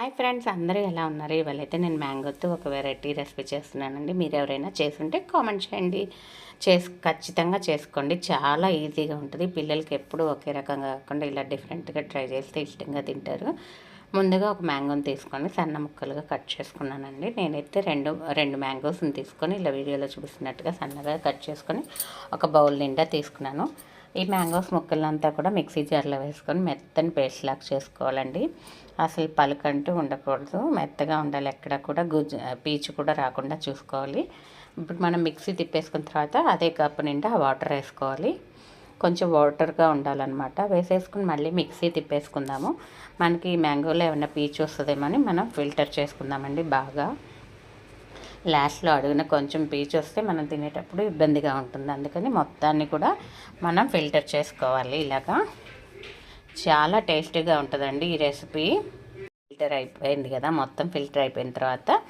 Hi friends అందరూ ఎలా ఉన్నారు? ఇవాళైతే నేను మ్యాంగోతో ఒక వెరైటీ రెసిపీ చేస్తున్నానండి. మీరు ఎవరైనా చేసుంటే కామెంట్ చేయండి. చేసి ఖచ్చితంగా చేసుకోండి. చాలా ఈజీగా ఉంటుంది. పిల్లలకి ఎప్పుడు ఒకే రకంగా కాకుండా ఇలా డిఫరెంట్గా ట్రై చేస్తే ఇష్టంగా తింటారు. ముందుగా ఒక మ్యాంగోని తీసుకొని సన్న ముక్కలుగా కట్ చేసుకున్నానండి. నేనైతే రెండు రెండు మ్యాంగోస్ని తీసుకొని ఇలా వీడియోలో చూపిస్తున్నట్టుగా సన్నగా కట్ చేసుకొని ఒక బౌల్ నిండా తీసుకున్నాను. ఈ మ్యాంగోస్ ముక్కలంతా కూడా మిక్సీ జార్లో వేసుకొని మెత్తని పేస్ట్ లాగా చేసుకోవాలండి. అసలు పలుకంటూ ఉండకూడదు. మెత్తగా ఉండాలి. ఎక్కడ కూడా గుజ్జు పీచు కూడా రాకుండా చూసుకోవాలి. ఇప్పుడు మనం మిక్సీ తిప్పేసుకున్న తర్వాత అదే కప్పు నిండా వాటర్ వేసుకోవాలి. కొంచెం వాటర్గా ఉండాలన్నమాట. వేసేసుకుని మళ్ళీ మిక్సీ తిప్పేసుకుందాము. మనకి మ్యాంగోలో ఏమైనా పీచు వస్తుందేమో అని మనం ఫిల్టర్ చేసుకుందామండి బాగా. లాస్ట్లో అడుగున కొంచెం పీచు వస్తే మనం తినేటప్పుడు ఇబ్బందిగా ఉంటుంది. అందుకని మొత్తాన్ని కూడా మనం ఫిల్టర్ చేసుకోవాలి ఇలాగా. చాలా టేస్టీగా ఉంటుందండి ఈ రెసిపీ. ఫిల్టర్ అయిపోయింది కదా మొత్తం ఫిల్టర్ అయిపోయిన తర్వాత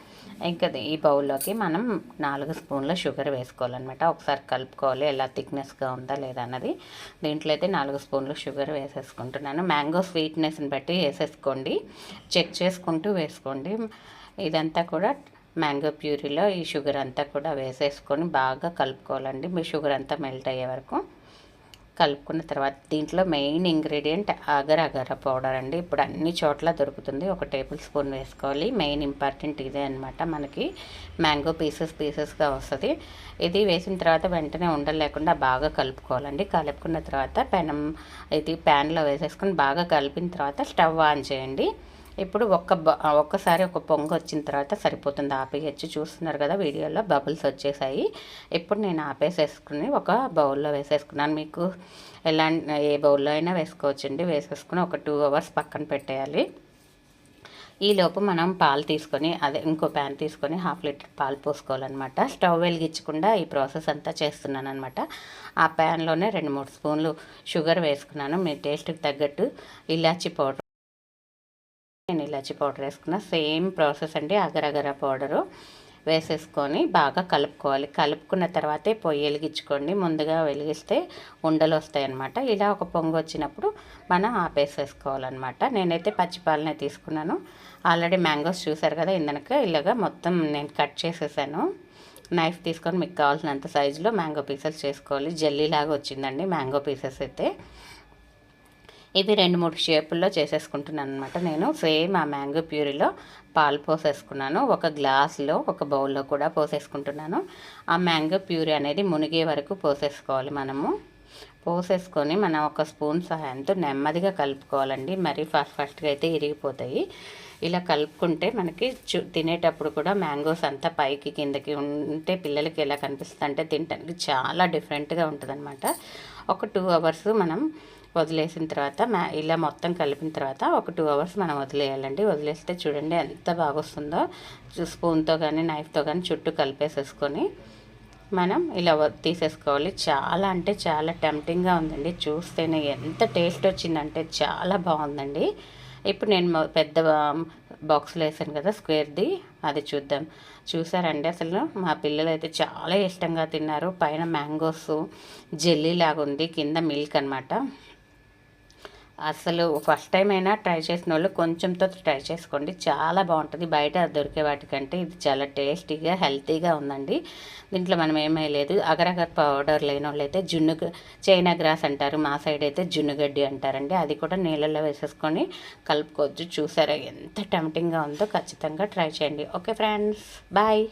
ఇంకా ఈ బౌల్లోకి మనం నాలుగు స్పూన్ల షుగర్ వేసుకోవాలన్నమాట. ఒకసారి కలుపుకోవాలి ఎలా థిక్నెస్గా ఉందా లేదా అన్నది. దీంట్లో అయితే నాలుగు స్పూన్లు షుగర్ వేసేసుకుంటున్నాను. మ్యాంగో స్వీట్నెస్ని బట్టి వేసేసుకోండి. చెక్ చేసుకుంటూ వేసుకోండి. ఇదంతా కూడా మ్యాంగో ప్యూరీలో ఈ షుగర్ అంతా కూడా వేసేసుకొని బాగా కలుపుకోవాలండి. మీ షుగర్ అంతా మెల్ట్ అయ్యే వరకు కలుపుకున్న తర్వాత దీంట్లో main ingredient agar agar powder అండి. ఇప్పుడు అన్ని చోట్ల దొరుకుతుంది. ఒక టేబుల్ స్పూన్ వేసుకోవాలి. మెయిన్ ఇంపార్టెంట్ ఇదే అనమాట మనకి మ్యాంగో పీసెస్ పీసెస్గా వస్తుంది. ఇది వేసిన తర్వాత వెంటనే ఉండలేకుండా బాగా కలుపుకోవాలండి. కలుపుకున్న తర్వాత పెనం ఇది ప్యాన్లో వేసేసుకొని బాగా కలిపిన తర్వాత స్టవ్ ఆన్ చేయండి. ఇప్పుడు ఒక్క ఒక్కసారి ఒక పొంగు వచ్చిన తర్వాత సరిపోతుంది. ఆపేయచ్చు. చూస్తున్నారు కదా వీడియోలో బబుల్స్ వచ్చేసాయి. ఇప్పుడు నేను ఆపేసేసుకుని ఒక బౌల్లో వేసేసుకున్నాను. మీకు ఎలా ఏ బౌల్లో అయినా వేసుకోవచ్చండి. వేసేసుకుని ఒక టూ అవర్స్ పక్కన పెట్టేయాలి. ఈలోపు మనం పాలు తీసుకొని అదే ఇంకో ప్యాన్ తీసుకొని హాఫ్ లీటర్ పాలు పోసుకోవాలన్నమాట. స్టవ్ వెలిగించకుండా ఈ ప్రాసెస్ అంతా చేస్తున్నాను అనమాట ఆ ప్యాన్లోనే రెండు మూడు స్పూన్లు షుగర్ వేసుకున్నాను. మీ టేస్ట్కి తగ్గట్టు ఇలాచి పౌడర్ నేను ఇలాచి పౌడర్ వేసుకున్న. సేమ్ ప్రాసెస్ అండి అగరగర పౌడరు వేసేసుకొని బాగా కలుపుకోవాలి. కలుపుకున్న తర్వాతే పొయ్యి వెలిగించుకోండి. ముందుగా వెలిగిస్తే ఉండలు వస్తాయి అన్నమాట ఇలా ఒక పొంగు వచ్చినప్పుడు మనం ఆపేసేసుకోవాలన్నమాట. నేనైతే పచ్చిపాలనే తీసుకున్నాను. ఆల్రెడీ మ్యాంగోస్ చూసారు కదా ఇందనక ఇలాగా మొత్తం నేను కట్ చేసేసాను. నైఫ్ తీసుకొని మీకు కావాల్సినంత సైజులో మ్యాంగో పీసెస్ చేసుకోవాలి. జల్లీలాగా వచ్చిందండి మ్యాంగో పీసెస్ అయితే. ఇవి రెండు మూడు షేపుల్లో చేసేసుకుంటున్నాను అనమాట నేను. సేమ్ ఆ మ్యాంగో ప్యూరీలో పాలు పోసేసుకున్నాను. ఒక గ్లాస్లో ఒక బౌల్లో కూడా పోసేసుకుంటున్నాను. ఆ మ్యాంగో ప్యూరీ అనేది మునిగే వరకు పోసేసుకోవాలి మనము. పోసేసుకొని మనం ఒక స్పూన్ సహాయంతో నెమ్మదిగా కలుపుకోవాలండి. మరీ ఫాస్ట్ ఫాస్ట్గా అయితే ఇరిగిపోతాయి. ఇలా కలుపుకుంటే మనకి చు తినేటప్పుడు కూడా మ్యాంగోస్ అంతా పైకి కిందకి ఉంటే పిల్లలకి ఎలా కనిపిస్తుంది అంటే తినడానికి చాలా డిఫరెంట్గా ఉంటుంది ఒక టూ అవర్స్ మనం వదిలేసిన తర్వాత మ్యా ఇలా మొత్తం కలిపిన తర్వాత ఒక టూ అవర్స్ మనం వదిలేయాలండి. వదిలేస్తే చూడండి ఎంత బాగా వస్తుందో స్పూన్తో కానీ నైఫ్తో కానీ చుట్టూ కలిపేసేసుకొని మనం ఇలా తీసేసుకోవాలి. చాలా అంటే చాలా టెంప్టింగ్గా ఉందండి. చూస్తేనే ఎంత టేస్ట్ వచ్చిందంటే చాలా బాగుందండి. ఇప్పుడు నేను పెద్ద బాక్స్లో వేసాను కదా స్క్వేర్ది అది చూద్దాం. చూసారండి అసలు? మా పిల్లలు అయితే చాలా ఇష్టంగా తిన్నారు. పైన మ్యాంగోస్ జెల్లీ లాగా ఉంది కింద మిల్క్ అనమాట అసలు ఫస్ట్ టైం అయినా ట్రై చేసిన వాళ్ళు కొంచెంతో ట్రై చేసుకోండి. చాలా బాగుంటుంది. బయట దొరికే వాటికంటే ఇది చాలా టేస్టీగా హెల్తీగా ఉందండి. దీంట్లో మనం ఏమీ లేదు. అగరగర్ పౌడర్ లేని వాళ్ళైతే జున్నుగ జున్ను చైనా గ్రాస్ అంటారు. మా సైడ్ అయితే జున్నుగడ్డి అంటారండి. అది కూడా నీళ్ళల్లో వేసేసుకొని కలుపుకోవచ్చు. చూసారా ఎంత టెంప్టింగ్గా ఉందో. ఖచ్చితంగా ట్రై చేయండి. Okay friends bye